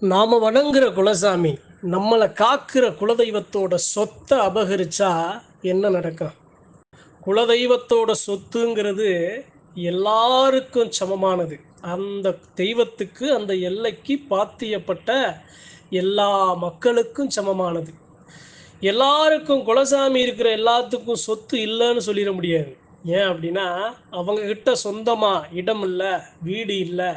நாம் வணங்குற குலசாமி நம்மளை காக்கிற குலதெய்வத்தோட சொத்தை அபகரிச்சா என்ன நடக்கும்? குலதெய்வத்தோட சொத்துங்கிறது எல்லாருக்கும் சமமானது. அந்த தெய்வத்துக்கு அந்த எல்லைக்கு பாத்தியப்பட்ட எல்லா மக்களுக்கும் சமமானது. எல்லாருக்கும் குலசாமி இருக்கிற எல்லாத்துக்கும் சொத்து இல்லைன்னு சொல்லிட முடியாது. ஏன் அப்படின்னா அவங்க கிட்ட சொந்தமா இடம் இல்லை வீடு இல்லை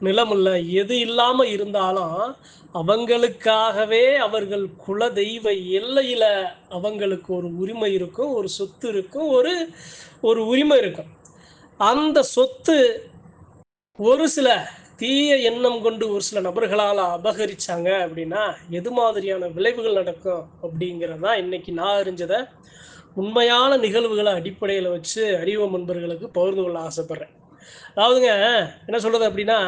நிலம் இல்லை எது இல்லாம இருந்தாலும் அவங்களுக்காகவே அவர்கள் குல தெய்வ எல்லையில அவங்களுக்கு ஒரு உரிமை இருக்கும் ஒரு சொத்து இருக்கும் ஒரு ஒரு உரிமை இருக்கும். அந்த சொத்து ஒரு சில தீய எண்ணம் கொண்டு ஒரு சில நபர்களால் அபகரிச்சாங்க அப்படின்னா எது மாதிரியான விளைவுகள் நடக்கும் அப்படிங்கிறதான் இன்னைக்கு நான் அறிஞ்சதை உண்மையான நிகழ்வுகளை அடிப்படையில் வச்சு அறிவு நண்பர்களுக்கு பகிர்ந்து கொள்ள ஆசைப்படுறேன். அதாவதுங்க என்ன சொல்றது அப்படின்னா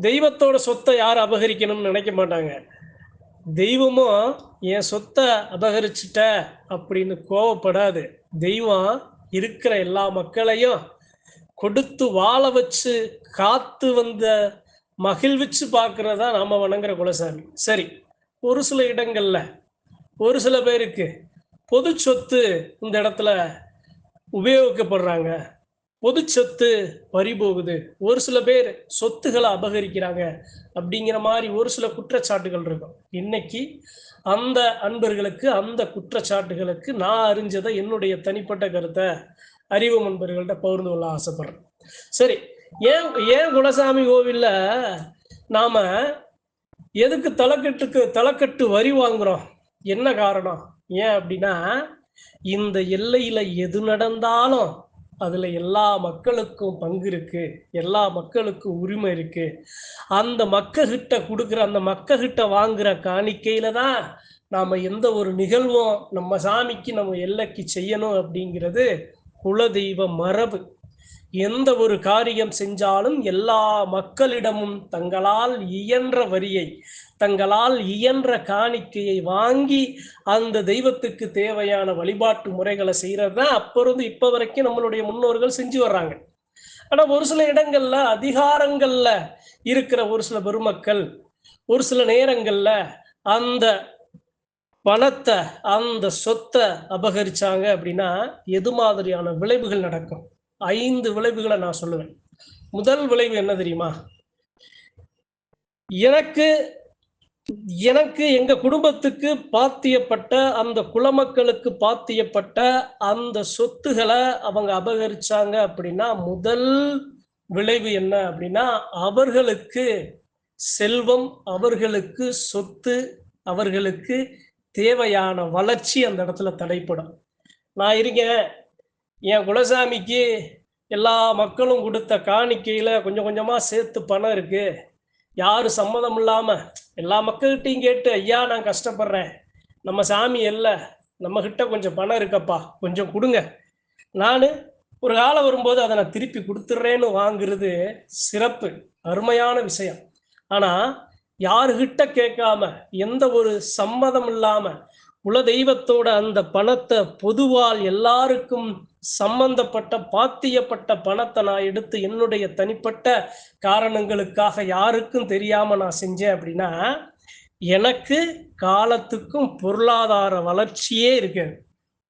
தெய்வத்தோட சொத்தை யார் அபகரிக்கணும்னு நினைக்க மாட்டாங்க. தெய்வமும் என் சொத்தை அபகரிச்சிட்ட அப்படின்னு கோவப்படாது. தெய்வம் இருக்கிற எல்லா மக்களையும் கொடுத்து வாழ வச்சு காத்து வந்த மகிழ்விச்சு பார்க்கறதா நாம வணங்குற குலசாமி. சரி ஒரு சில இடங்கள்ல ஒரு சில பேருக்கு பொது சொத்து இந்த இடத்துல உபயோகிக்கப்படுறாங்க. பொது சொத்து பறி போகுது. ஒரு சில பேர் சொத்துக்களை அபகரிக்கிறாங்க அப்படிங்கிற மாதிரி ஒரு சில குற்றச்சாட்டுகள் இருக்கும். இன்னைக்கு அந்த அன்பர்களுக்கு அந்த குற்றச்சாட்டுகளுக்கு நான் அறிஞ்சதை என்னுடைய தனிப்பட்ட கருத்தை அறிவு நண்பர்கள்ட்ட பகிர்ந்து கொள்ள ஆசைப்படுறேன். சரி ஏன் ஏன் குலசாமி கோவில்ல நாம எதுக்கு தலைக்கட்டுக்கு தலைக்கட்டு வரி வாங்குறோம்? என்ன காரணம்? ஏன் அப்படின்னா இந்த எல்லையில எது நடந்தாலும் அதுல எல்லா மக்களுக்கும் பங்கு இருக்கு எல்லா மக்களுக்கும் உரிமை இருக்கு. அந்த மக்ககிட்ட கொடுக்குற அந்த மக்ககிட்ட வாங்குற காணிக்கையில தான் நாம எந்த ஒரு நிகழ்வும் நம்ம சாமிக்கு நம்ம எல்லைக்கு செய்யணும் அப்படிங்கிறது குலதெய்வ மரபு. எந்த ஒரு காரியம் செஞ்சாலும் எல்லா மக்களிடமும் தங்களால் இயன்ற வரியை தங்களால் இயன்ற காணிக்கையை வாங்கி அந்த தெய்வத்துக்கு தேவையான வழிபாட்டு முறைகளை செய்கிறது தான் அப்ப இருந்து இப்போ வரைக்கும் நம்மளுடைய முன்னோர்கள் செஞ்சு வர்றாங்க. ஆனா ஒரு சில இடங்கள்ல அதிகாரங்கள்ல இருக்கிற ஒரு சில பெருமக்கள் ஒரு சில நேரங்கள்ல அந்த பணத்தை அந்த சொத்தை அபகரிச்சாங்க அப்படின்னா எது மாதிரியான விளைவுகள் நடக்கும்? ஐந்து விளைவுகளை நான் சொல்லுவேன். முதல் விளைவு என்ன தெரியுமா? எனக்கு எனக்கு எங்க குடும்பத்துக்கு பாத்தியப்பட்ட அந்த குலமக்களுக்கு பாத்தியப்பட்ட அந்த சொத்துகளை அவங்க அபகரிச்சாங்க அப்படின்னா முதல் விளைவு என்ன அப்படின்னா அவர்களுக்கு செல்வம் அவர்களுக்கு சொத்து அவர்களுக்கு தேவையான வளர்ச்சி அந்த இடத்துல தடைப்படும். நான் இருக்கேன். என் குலசாமிக்கு எல்லா மக்களும் கொடுத்த காணிக்கையில் கொஞ்சம் கொஞ்சமாக சேர்த்து பணம் இருக்குது யாரு சம்மதம் இல்லாம எல்லா மக்கள்கிட்டையும் கேட்டு ஐயா நான் கஷ்டப்படுறேன். நம்ம சாமி இல்லை. நம்ம கிட்ட கொஞ்சம் பணம் இருக்கப்பா. கொஞ்சம் கொடுங்க. நான் ஒரு காலம் வரும்போது அதை நான் திருப்பி கொடுத்துட்றேன்னு வாங்குறது சிறப்பு அருமையான விஷயம். ஆனா யாருகிட்ட கேட்காம எந்த ஒரு சம்மதம் இல்லாம குல தெய்வத்தோட அந்த பணத்தை பொதுவால் எல்லாருக்கும் சம்பந்தப்பட்ட பாத்தியப்பட்ட பணத்தை நான் எடுத்து என்னுடைய தனிப்பட்ட காரணங்களுக்காக யாருக்கும் தெரியாம நான் செஞ்சேன் அப்படின்னா எனக்கு காலத்துக்கும் பொருளாதார வளர்ச்சியே இருக்கு.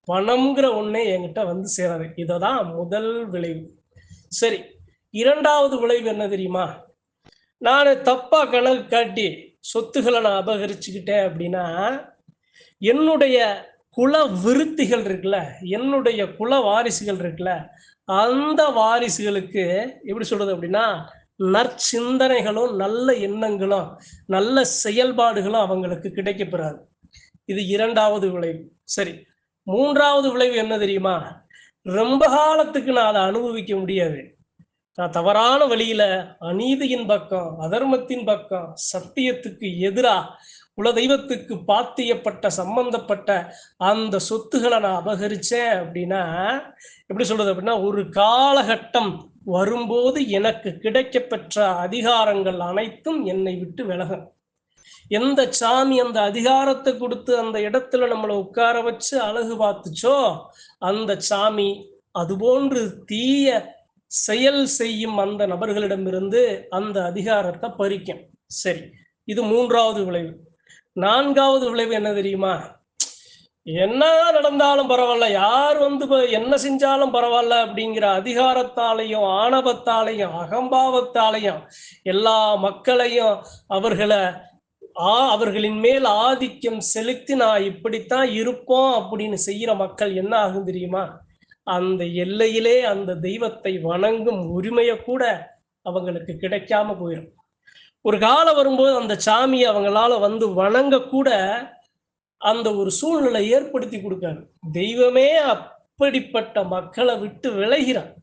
பணம்ங்கிற ஒண்ணே என்கிட்ட வந்து சேராது. இததான் முதல் விளைவு. சரி இரண்டாவது விளைவு என்ன தெரியுமா? நான் தப்பா கணக்கு காட்டி சொத்துக்களை நான் அபகரிச்சுக்கிட்டேன் அப்படின்னா என்னுடைய குல விருத்திகள் இருக்குல்ல என்னுடைய குல வாரிசுகள் இருக்குல்ல அந்த வாரிசுகளுக்கு எப்படி சொல்றது அப்படின்னா நற்சிந்தனைகளும் நல்ல எண்ணங்களும் நல்ல செயல்பாடுகளும் அவங்களுக்கு கிடைக்கப்பெறாது. இது இரண்டாவது விளைவு. சரி மூன்றாவது விளைவு என்ன தெரியுமா? ரொம்ப காலத்துக்கு நான் அதை அனுபவிக்க முடியாது. நான் தவறான வழியில அநீதியின் பக்கம் அதர்மத்தின் பக்கம் சத்தியத்துக்கு குலதெய்வத்துக்கு பாத்தியப்பட்ட சம்பந்தப்பட்ட அந்த சொத்துக்களை நான் அபகரிச்சேன் அப்படின்னா எப்படி சொல்றது அப்படின்னா ஒரு காலகட்டம் வரும்போது எனக்கு கிடைக்கப்பெற்ற அதிகாரங்கள் அனைத்தும் என்னை விட்டு விலகும். எந்த சாமி அந்த அதிகாரத்தை கொடுத்து அந்த இடத்துல நம்மளை உட்கார வச்சு அழகு பார்த்துச்சோ அந்த சாமி அதுபோன்று தீய செயல் செய்யும் அந்த நபர்களிடமிருந்து அந்த அதிகாரத்தை பறிக்கும். சரி இது மூன்றாவது விளைவு. நான்காவது விளைவு என்ன தெரியுமா? என்ன நடந்தாலும் பரவாயில்ல. யார் வந்து என்ன செஞ்சாலும் பரவாயில்ல அப்படிங்கிற அதிகாரத்தாலையும் ஆணவத்தாலையும் அகம்பாவத்தாலையும் எல்லா மக்களையும் அவர்களை ஆ அவர்களின் மேல் ஆதிக்கம் செலுத்தி நான் இப்படித்தான் இருப்போம் அப்படின்னு செய்யற மக்கள் என்ன ஆகும் தெரியுமா? அந்த எல்லையிலே அந்த தெய்வத்தை வணங்கும் உரிமையை கூட அவங்களுக்கு கிடைக்காம போயிடும் ஒரு காலம் வரும்போது அந்த சாமியை அவங்களால வந்து வணங்க கூட அந்த ஒரு சூழ்நிலை ஏற்படுத்தி கொடுக்காரு. தெய்வமே அப்படிப்பட்ட மக்களை விட்டு விலகிறான்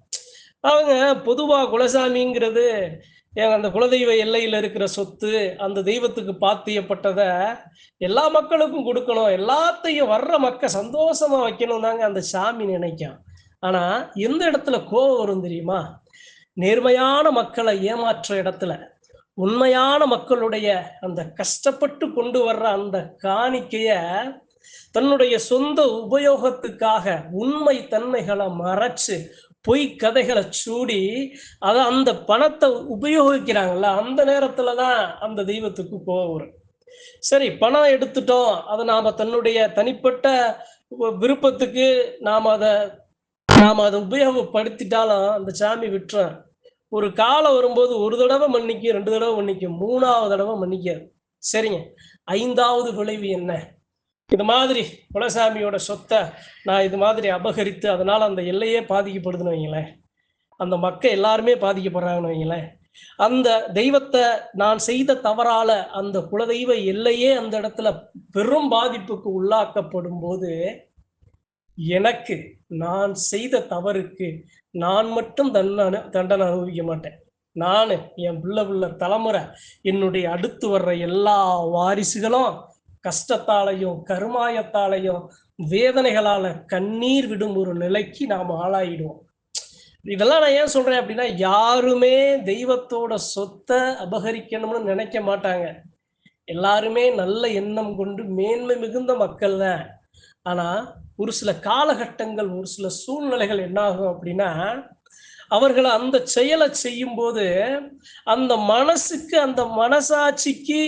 அவங்க பொதுவா குலசாமிங்கிறது ஏங்க அந்த குலதெய்வ எல்லையில இருக்கிற சொத்து அந்த தெய்வத்துக்கு பாத்தியப்பட்டத எல்லா மக்களுக்கும் கொடுக்கணும். எல்லாத்தையும் வர்ற மக்க சந்தோஷமா வைக்கணும் தாங்க அந்த சாமி நினைக்கும். ஆனா எந்த இடத்துல கோவம் வரும் தெரியுமா? நேர்மையான மக்களை ஏமாற்ற இடத்துல. உண்மையான மக்களுடைய அந்த கஷ்டப்பட்டு கொண்டு வர்ற அந்த காணிக்கைய தன்னுடைய சொந்த உபயோகத்துக்காக உண்மை தன்மைகளை மறைச்சு பொய் கதைகளை சூடி அத அந்த பணத்தை உபயோகிக்கிறாங்கல்ல அந்த நேரத்துல தான் அந்த தெய்வத்துக்கு கோவம் வரும். சரி பணம் எடுத்துட்டோம். அதை நாம தன்னுடைய தனிப்பட்ட விருப்பத்துக்கு நாம் அதை நாம் அதை உபயோகப்படுத்திட்டாலும் அந்த சாமி விட்டுறோம் ஒரு காலம் வரும்போது ஒரு தடவை மன்னிக்கும் ரெண்டு தடவை மன்னிக்கும் மூணாவது தடவை மன்னிக்காது சரிங்க. ஐந்தாவது விளைவு என்ன? இது மாதிரி குலசாமியோட சொத்தை நான் இது மாதிரி அபகரித்து அதனால அந்த எல்லையே பாதிக்கப்படுதுன்னு வைங்களேன். அந்த மக்கள் எல்லாருமே பாதிக்கப்படுறாங்கன்னு வைங்களேன். அந்த தெய்வத்தை நான் செய்த தவறால அந்த குலதெய்வ எல்லையே அந்த இடத்துல பெரும் பாதிப்புக்கு உள்ளாக்கப்படும் போது எனக்கு நான் செய்த தவறுக்கு நான் மட்டும் தண்டனை தண்டனை அனுபவிக்க மாட்டேன். நான் என் பிள்ளை பிள்ளை தலைமுறை என்னுடைய அடுத்து வர்ற எல்லா வாரிசுகளும் கஷ்டத்தாலையும் கருமாயத்தாலையும் வேதனைகளால கண்ணீர் விடும் ஒரு நிலைக்கு நாம் ஆளாயிடுவோம். இதெல்லாம் நான் ஏன் சொல்றேன் அப்படின்னா யாருமே தெய்வத்தோட சொத்தை அபகரிக்கணும்னு நினைக்க மாட்டாங்க. எல்லாருமே நல்ல எண்ணம் கொண்டு மேன்மை மிகுந்த மக்கள் தான். ஆனா ஒரு சில காலகட்டங்கள் ஒரு சில சூழ்நிலைகள் என்னாகும் அப்படின்னா அவர்கள் அந்த செயலை செய்யும் போது அந்த மனசுக்கு அந்த மனசாட்சிக்கு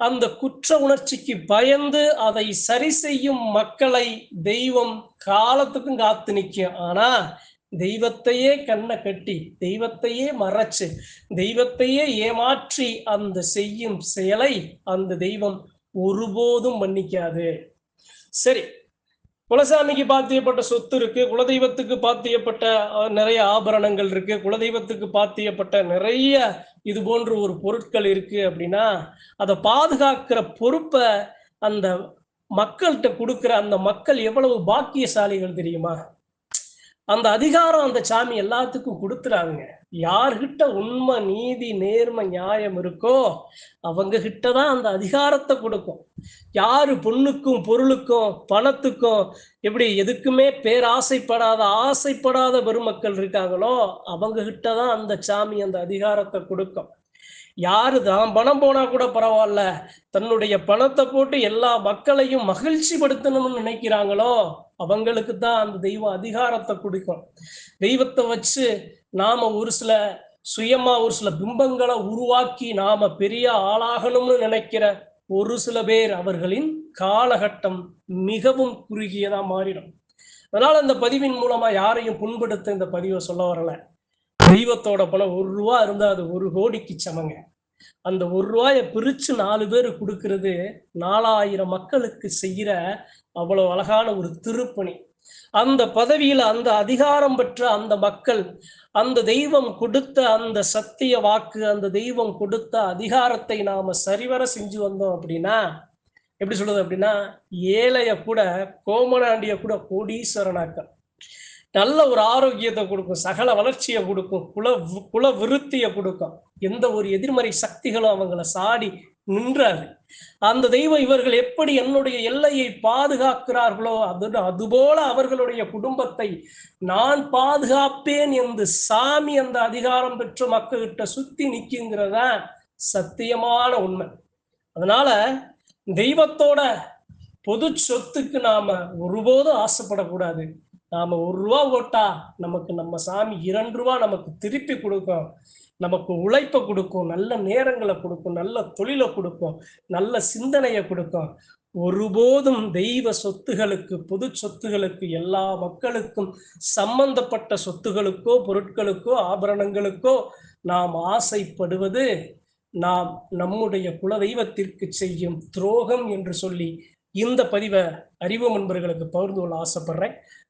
அந்த குற்ற உணர்ச்சிக்கு பயந்து அதை சரி செய்யும் மக்களை தெய்வம் காலத்துக்கும் காத்து நிற்கும். ஆனா தெய்வத்தையே கண்ணை கட்டி தெய்வத்தையே மறைச்சு தெய்வத்தையே ஏமாற்றி அந்த செய்யும் செயலை அந்த தெய்வம் ஒருபோதும் மன்னிக்காது. சரி குலசாமிக்கு பாத்தியப்பட்ட சொத்து இருக்கு குலதெய்வத்துக்கு பாத்தியப்பட்ட நிறைய ஆபரணங்கள் இருக்கு குலதெய்வத்துக்கு பாத்தியப்பட்ட நிறைய இது போன்ற ஒரு பொருட்கள் இருக்கு அப்படின்னா அதை பாதுகாக்கிற பொறுப்பை அந்த மக்கள்கிட்ட கொடுக்குற அந்த மக்கள் எவ்வளவு பாக்கியசாலிகள் தெரியுமா? அந்த அதிகாரம் அந்த சாமி எல்லாத்துக்கும் கொடுத்துறாங்க. யார்கிட்ட உண்மை நீதி நேர்மை நியாயம் இருக்கோ அவங்க கிட்ட தான் அந்த அதிகாரத்தை கொடுக்கும். யாரு பொண்ணுக்கும் பொருளுக்கும் பணத்துக்கும் எப்படி எதுக்குமே பேராசைப்படாத ஆசைப்படாத பெருமக்கள் இருக்காங்களோ அவங்க கிட்ட தான் அந்த சாமி அந்த அதிகாரத்தை கொடுக்கும். யாரு தான் பணம் போனா கூட பரவாயில்ல தன்னுடைய பணத்தை போட்டு எல்லா மக்களையும் மகிழ்ச்சி படுத்தணும்னு நினைக்கிறாங்களோ அவங்களுக்கு தான் அந்த தெய்வம் அதிகாரத்தை கொடுக்கும். தெய்வத்தை வச்சு நாம ஒரு சில சுயமா ஒரு சில பிம்பங்களை உருவாக்கி நாம பெரிய ஆளாகணும்னு நினைக்கிற ஒரு சில பேர் அவர்களின் காலகட்டம் மிகவும் குறுகியதா மாறிடும். அதனால இந்த பதிவின் மூலமா யாரையும் புண்படுத்த இந்த பதிவை சொல்ல வரல. தெய்வத்தோட பணம் ஒரு ரூபா இருந்தா அது ஒரு கோடிக்கு சமங்க. அந்த ஒரு ரூபாயை பிரிச்சு நாலு பேர் கொடுக்கறது நாலாயிரம் மக்களுக்கு செய்யற அவ்வளவு அழகான ஒரு திருப்பணி. அந்த பதவியில அந்த அதிகாரம் பெற்ற அந்த மக்கள் அந்த தெய்வம் கொடுத்த அந்த சத்திய வாக்கு அந்த தெய்வம் கொடுத்த அதிகாரத்தை நாம சரிவர செஞ்சு வந்தோம் அப்படின்னா எப்படி சொல்றது அப்படின்னா ஏழைய கூட கோமனாண்டிய கூட கோடீஸ்வரனாக்க நல்ல ஒரு ஆரோக்கியத்தை கொடுக்கும் சகல வளர்ச்சியை கொடுக்கும் குல குல விருத்தியை கொடுக்கும். எந்த ஒரு எதிர்மறை சக்திகளும் அவங்களை சாடி நின்றாரு அந்த தெய்வம் இவர்கள் எப்படி என்னுடைய எல்லையை பாதுகாக்கிறார்களோ அது அதுபோல அவர்களுடைய குடும்பத்தை நான் பாதுகாப்பேன் என்று சாமி அந்த அதிகாரம் பெற்ற மக்கள்கிட்ட சுத்தி நிக்குங்கிறதா சத்தியமான உண்மை. அதனால தெய்வத்தோட பொது சொத்துக்கு நாம ஒருபோதும் ஆசைப்படக்கூடாது. நாம ஒரு ரூபா போட்டா நமக்கு நம்ம சாமி இரண்டு ரூபா நமக்கு திருப்பி கொடுக்கும். நமக்கு உழைப்பை கொடுக்கும். நல்ல நேரங்களை கொடுக்கும். நல்ல தொழிலை கொடுக்கும். நல்ல சிந்தனையை கொடுக்கும். ஒருபோதும் தெய்வ சொத்துகளுக்கு பொது சொத்துகளுக்கு எல்லா மக்களுக்கும் சம்பந்தப்பட்ட சொத்துகளுக்கோ பொருட்களுக்கோ ஆபரணங்களுக்கோ நாம் ஆசைப்படுவது நாம் நம்முடைய குலதெய்வத்திற்கு செய்யும் துரோகம் என்று சொல்லி இந்த பதிவை அறிவு நண்பர்களுக்கு பகிர்ந்து கொள்ள ஆசைப்படுறேன்.